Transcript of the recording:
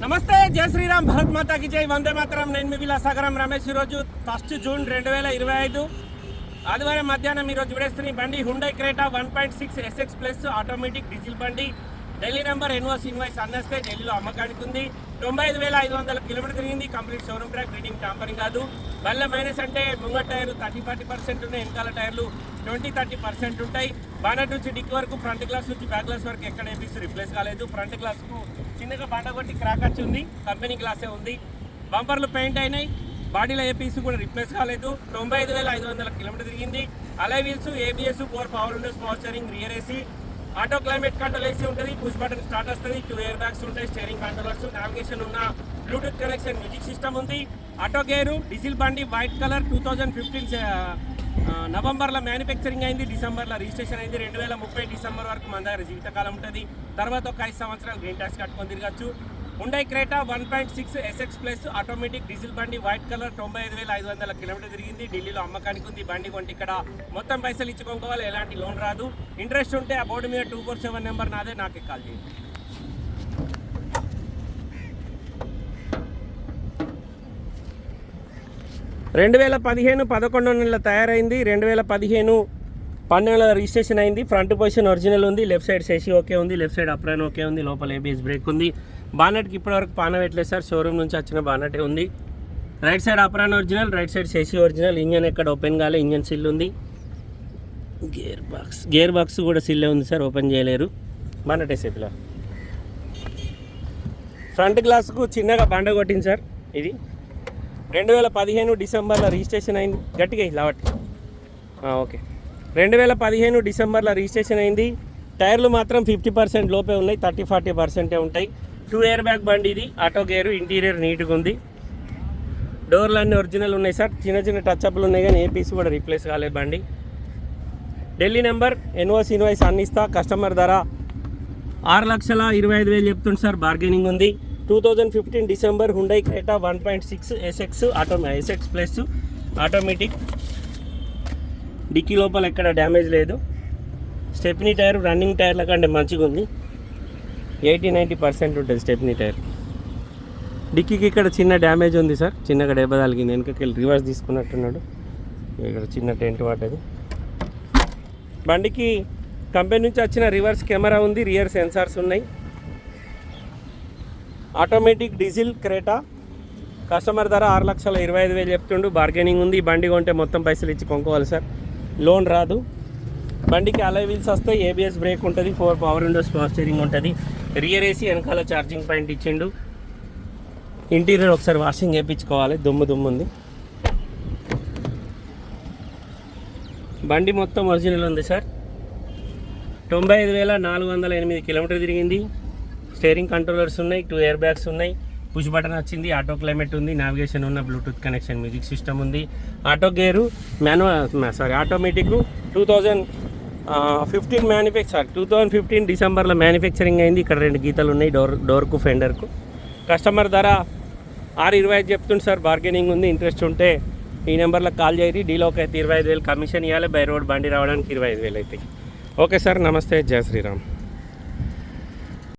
నమస్తే జయ శ్రీరామ్ భరత్ మాతాకి జై. వందే మాత్రం. నేను మీ విలాసాగరం రమేష్. ఈరోజు ఫస్ట్ జూన్ రెండు వేల ఇరవై ఐదు. ఆదివారం మధ్యాహ్నం ఈరోజు విడేస్తున్న బండి Hyundai Creta one point six SX plus automatic diesel బండి. ఢిల్లీ నెంబర్ ఎన్ఓస్ ఇన్వాయిస్ అందిస్తే ఢిల్లీలో అమ్మకానికి ఉంది. తొంభై ఐదు వేల ఐదు వందల కిలోమీటర్ తిరిగింది. Complete showroom track reading tampering కాదు. బల్ల మైనస్ అంటే ముంగ టైర్లు థర్టీ ఫార్టీ పర్సెంట్ ఉన్నాయి. వెనకాల టైర్లు ట్వంటీ థర్టీ పర్సెంట్ ఉంటాయి. బానట్ నుంచి డిక్ వరకు ఫ్రంట్ గ్లాస్ నుంచి బ్యాక్ గ్లాస్ వరకు ఎక్కడ ఏపీసీ రిప్లేస్ కాలేదు. ఫ్రంట్ గ్లాస్కు చిన్నగా బండ కొట్టి క్రాక్ వచ్చి ఉంది. కంపెనీ గ్లాసే ఉంది. బంపర్లు పెయింట్ అయినాయి. బాడీలో ఏ పీస్ కూడా రిప్లేస్ కాలేదు. తొంభై ఐదు వేల ఐదు వందల కిలోమీటర్ తిరిగింది. Alloy wheels ABS four power windows power steering rear AC auto climate control AC ఉంటుంది పుష్ బటన్ స్టార్ట్ వస్తుంది టూ ఇయర్ బ్యాగ్స్ ఉంటాయి స్టేరింగ్ కంట్రోలర్స్ నావిగేషన్ ఉన్న బ్లూటూత్ కనెక్షన్ మ్యూజిక్ సిస్టమ్ ఉంది. ఆటో గేరు డీజిల్ బండి white colour two thousand fifteen నవంబర్లో manufacturing అయింది డిసెంబర్లో registration అయింది రెండు వేల ముప్పై డిసెంబర్ వరకు మన దగ్గర జీవితకాలం ఉంటుంది. తర్వాత ఒక ఐదు సంవత్సరాలు గ్రీన్ ట్యాక్స్ కట్టుకొని తిరగచ్చు. Hyundai Creta one point six SX plus automatic diesel బండి వైట్ కలర్ తొంభై ఐదు వేల ఐదు వందల కిలోమీటర్ తిరిగింది. ఢిల్లీలో అమ్మకానికి ఉంది బండి కొంటే ఇక్కడ మొత్తం పైసలు ఇచ్చుకోవాలి ఎలాంటి లోన్ రాదు. ఇంట్రెస్ట్ ఉంటే ఆ బోర్డు మీద టూ ఫోర్ సెవెన్ నెంబర్ నాదే నాకు కాల్ చేయండి రెండు వేల పదిహేను పదకొండు నెలల తయారైంది. రెండు వేల పదిహేను పన్నెండుల రిజిస్ట్రేషన్ అయింది. ఫ్రంట్ పొజిషన్ ఒరిజినల్ ఉంది లెఫ్ట్ సైడ్ సెసి ఓకే ఉంది లెఫ్ట్ సైడ్ అప్రైన్ ఓకే ఉంది లోపల ఏబిఎస్ బ్రేక్ ఉంది. బానెట్కి ఇప్పటివరకు పాన పెట్టలేదు సార్? షోరూమ్ నుంచి వచ్చిన బానెటే ఉంది. Right side apron original right side సెసి original. Engine ఎక్కడ ఓపెన్ కాలే ఇంజన్ సిల్ ఉంది. గేర్ బాక్స్ గేర్ బాక్స్ కూడా సిల్లే ఉంది సార్ ఓపెన్ చేయలేరు. బానెటే సేపులా ఫ్రంట్ గ్లాస్కు చిన్నగా బండ కొట్టింది సార్ ఇది. రెండు వేల పదిహేను డిసెంబర్లో రిజిస్ట్రేషన్ అయింది. గట్టిగా లావట్టి ఓకే. రెండు వేల పదిహేను డిసెంబర్లో రిజిస్ట్రేషన్ అయింది. టైర్లు మాత్రం ఫిఫ్టీ పర్సెంట్ లోపే ఉన్నాయి థర్టీ ఫార్టీ పర్సెంటే ఉంటాయి. టూ ఇయర్ బ్యాగ్ బండి ఇది ఆటో గేరు ఇంటీరియర్ నీట్గా ఉంది. డోర్లు అన్నీ ఒరిజినల్ ఉన్నాయి సార్. చిన్న చిన్న టచ్ అప్లు ఉన్నాయి కానీ ఏ పీస్ కూడా రీప్లేస్ కాలేదు బండి. ఢిల్లీ నెంబర్ ఎన్ఓస్ ఇన్వాయిస్ అన్ని ఇస్తా కస్టమర్ ధర ఆరు లక్షల ఇరవై ఐదు వేలు చెప్తుంది సార్. బార్గెనింగ్ ఉంది. Two thousand fifteen December Hyundai Creta one point six SX auto SX plus automatic. Dicky లోపల ఎక్కడ డ్యామేజ్ లేదు. స్టెప్నీ టైర్ రన్నింగ్ టైర్ల కంటే మంచిగా ఉంది. ఎయిటీ నైంటీ పర్సెంట్ ఉంటుంది స్టెప్నీ టైర్. డిక్కీకి ఇక్కడ చిన్న డ్యామేజ్ ఉంది సార్. చిన్నగా డెబ్బ తగిలింది. వెనుకకి వెళ్ళి రివర్స్ తీసుకున్నట్టున్నాడు. ఇక్కడ చిన్న టెంట్ వాటది. బండికి కంపెనీ నుంచి వచ్చిన రివర్స్ కెమెరా ఉంది. రియర్ సెన్సార్స్ ఉన్నాయి. Automatic diesel Creta. కస్టమర్ ధర ఆరు లక్షల ఇరవై ఐదు వేలు చెప్తుండు. బార్గెనింగ్ ఉంది. బండి కొంటే మొత్తం పైసలు ఇచ్చి కొనుక్కోవాలి సార్. లోన్ రాదు. బండికి అలై వీల్స్ వస్తాయి ఏబిఎస్ బ్రేక్ ఉంటుంది four power windows power steering ఉంటుంది. రియర్ ఏసీ వెనకాల ఛార్జింగ్ పాయింట్ ఇచ్చిండు. ఇంటీరియర్ ఒకసారి వాషింగ్ చేయించుకోవాలి దుమ్ము దుమ్ము ఉంది బండి మొత్తం ఒరిజినల్ ఉంది సార్. తొంభై ఐదు వేల నాలుగు వందల ఎనిమిది కిలోమీటర్ తిరిగింది. స్టీరింగ్ కంట్రోలర్స్ ఉన్నాయి టూ ఇయర్ బ్యాగ్స్ ఉన్నాయి. పుష్ బటన్ వచ్చింది ఆటో క్లైమేట్ ఉంది నావిగేషన్ ఉన్న బ్లూటూత్ కనెక్షన్ మ్యూజిక్ సిస్టమ్ ఉంది. Auto gear manual sorry automatic two thousand fifteen manufacture two thousand fifteen డిసెంబర్లో మ్యానుఫ్యాక్చరింగ్ అయింది. ఇక్కడ రెండు గీతలు ఉన్నాయి డోర్ డోర్కు ఫెండర్కు కస్టమర్ ధర ఆరు ఇరవై ఐదు చెప్తుంది సార్ బార్గెనింగ్ ఉంది ఇంట్రెస్ట్ ఉంటే ఈ నెంబర్లో కాల్ చేయరి డీలోకి అయితే ఇరవై ఐదు వేలు కమిషన్ ఇవ్వాలి బై రోడ్ బండి రావడానికి ఇరవై ఐదు వేలు అవుతాయి ఓకే సార్ నమస్తే జయ శ్రీరామ్.